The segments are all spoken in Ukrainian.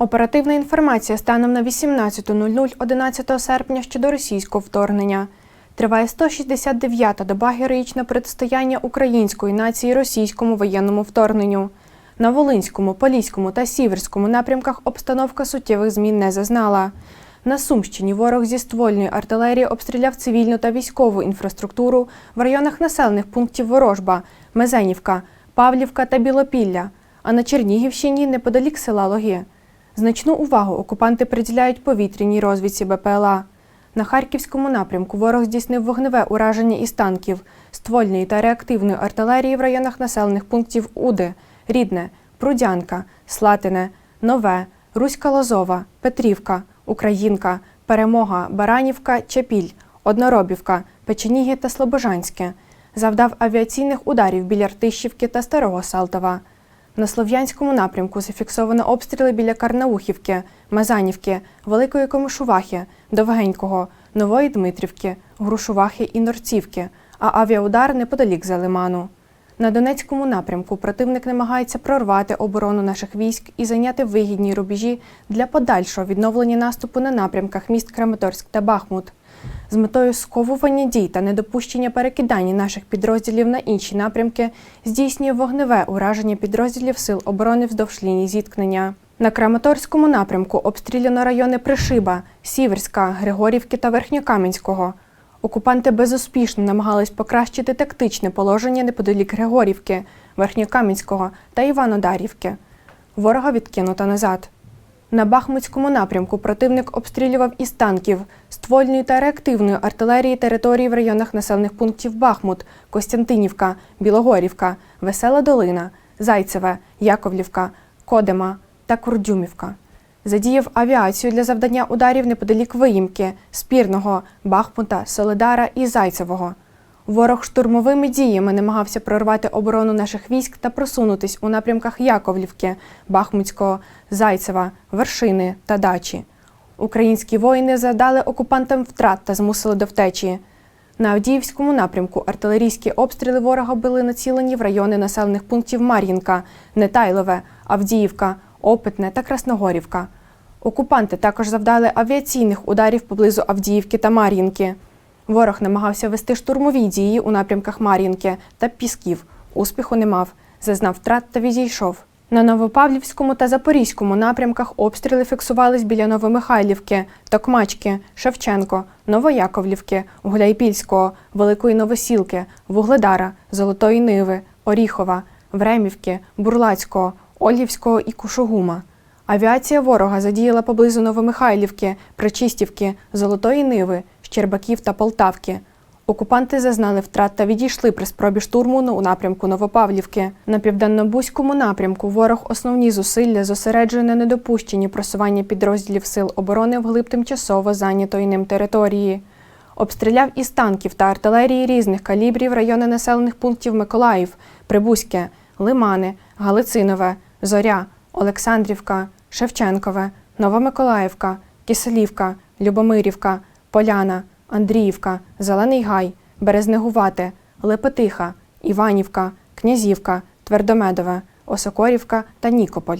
Оперативна інформація станом на 18.00 11 серпня щодо російського вторгнення. Триває 169-та доба героїчного протистояння української нації російському воєнному вторгненню. На Волинському, Поліському та Сіверському напрямках обстановка суттєвих змін не зазнала. На Сумщині ворог зі ствольної артилерії обстріляв цивільну та військову інфраструктуру в районах населених пунктів Ворожба, Мезенівка, Павлівка та Білопілля, а на Чернігівщині неподалік села Логи. Значну увагу окупанти приділяють повітряній розвідці БПЛА. На Харківському напрямку ворог здійснив вогневе ураження із танків, ствольної та реактивної артилерії в районах населених пунктів Уди, Рідне, Прудянка, Слатине, Нове, Руська Лозова, Петрівка, Українка, Перемога, Баранівка, Чепіль, Одноробівка, Печеніги та Слобожанське. Завдав авіаційних ударів біля Ртищівки та Старого Салтова. На Слов'янському напрямку зафіксовано обстріли біля Карнаухівки, Мазанівки, Великої Комишувахи, Довгенького, Нової Дмитрівки, Грушувахи і Норцівки, а авіаудар неподалік за Лиману. На Донецькому напрямку противник намагається прорвати оборону наших військ і зайняти вигідні рубежі для подальшого відновлення наступу на напрямках міст Краматорськ та Бахмут. З метою сковування дій та недопущення перекидання наших підрозділів на інші напрямки здійснює вогневе ураження підрозділів Сил оборони вздовж лінії зіткнення. На Краматорському напрямку обстріляно райони Пришиба, Сіверська, Григорівки та Верхньокам'янського. Окупанти безуспішно намагались покращити тактичне положення неподалік Григорівки, Верхньокам'янського та Іванодарівки. Ворога відкинуто назад. На Бахмутському напрямку противник обстрілював із танків, ствольної та реактивної артилерії території в районах населених пунктів Бахмут, Костянтинівка, Білогорівка, Весела Долина, Зайцеве, Яковлівка, Кодема та Курдюмівка. Задіяв авіацію для завдання ударів неподалік Виїмки, Спірного, Бахмута, Солидара і Зайцевого. Ворог штурмовими діями намагався прорвати оборону наших військ та просунутись у напрямках Яковлівки, Бахмутського, Зайцева, Вершини та Дачі. Українські воїни завдали окупантам втрат та змусили до втечі. На Авдіївському напрямку артилерійські обстріли ворога були націлені в райони населених пунктів Мар'їнка, Нетайлове, Авдіївка, Опитне та Красногорівка. Окупанти також завдали авіаційних ударів поблизу Авдіївки та Мар'їнки. Ворог намагався вести штурмові дії у напрямках Мар'їнки та Пісків. Успіху не мав, зазнав втрат та відійшов. На Новопавлівському та Запорізькому напрямках обстріли фіксувались біля Новомихайлівки, Токмачки, Шевченко, Новояковлівки, Гуляйпільського, Великої Новосілки, Вугледара, Золотої Ниви, Оріхова, Времівки, Бурлацького, Ольгівського і Кушугума. Авіація ворога задіяла поблизу Новомихайлівки, Причистівки, Золотої Ниви, Щербаків та Полтавки. Окупанти зазнали втрат та відійшли при спробі штурму у напрямку Новопавлівки. На південно-бузькому напрямку ворог основні зусилля зосереджує на недопущенні просування підрозділів сил оборони вглиб тимчасово зайнятої ним території. Обстріляв із танків та артилерії різних калібрів райони населених пунктів Миколаїв, Прибузьке, Лимани, Галицинове, Зоря, Олександрівка, Шевченкове, Новомиколаївка, Киселівка, Любомирівка, Поляна, Андріївка, Зелений Гай, Березнегувате, Лепетиха, Іванівка, Князівка, Твердомедове, Осокорівка та Нікополь.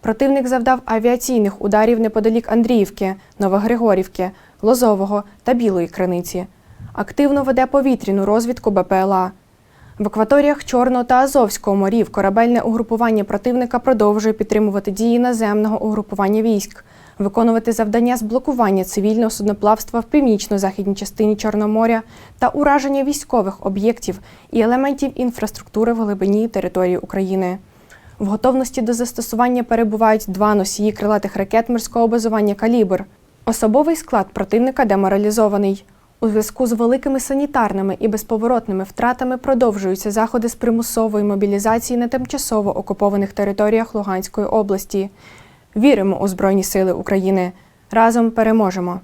Противник завдав авіаційних ударів неподалік Андріївки, Новогригорівки, Лозового та Білої Криниці. Активно веде повітряну розвідку БПЛА. В акваторіях Чорного та Азовського морів корабельне угрупування противника продовжує підтримувати дії наземного угрупування військ, виконувати завдання з блокування цивільного судноплавства в північно-західній частині Чорного моря та ураження військових об'єктів і елементів інфраструктури в глибині території України. В готовності до застосування перебувають два носії крилатих ракет морського базування Калібр. Особовий склад противника деморалізований. У зв'язку з великими санітарними і безповоротними втратами продовжуються заходи з примусової мобілізації на тимчасово окупованих територіях Луганської області. Віримо у Збройні Сили України. Разом переможемо!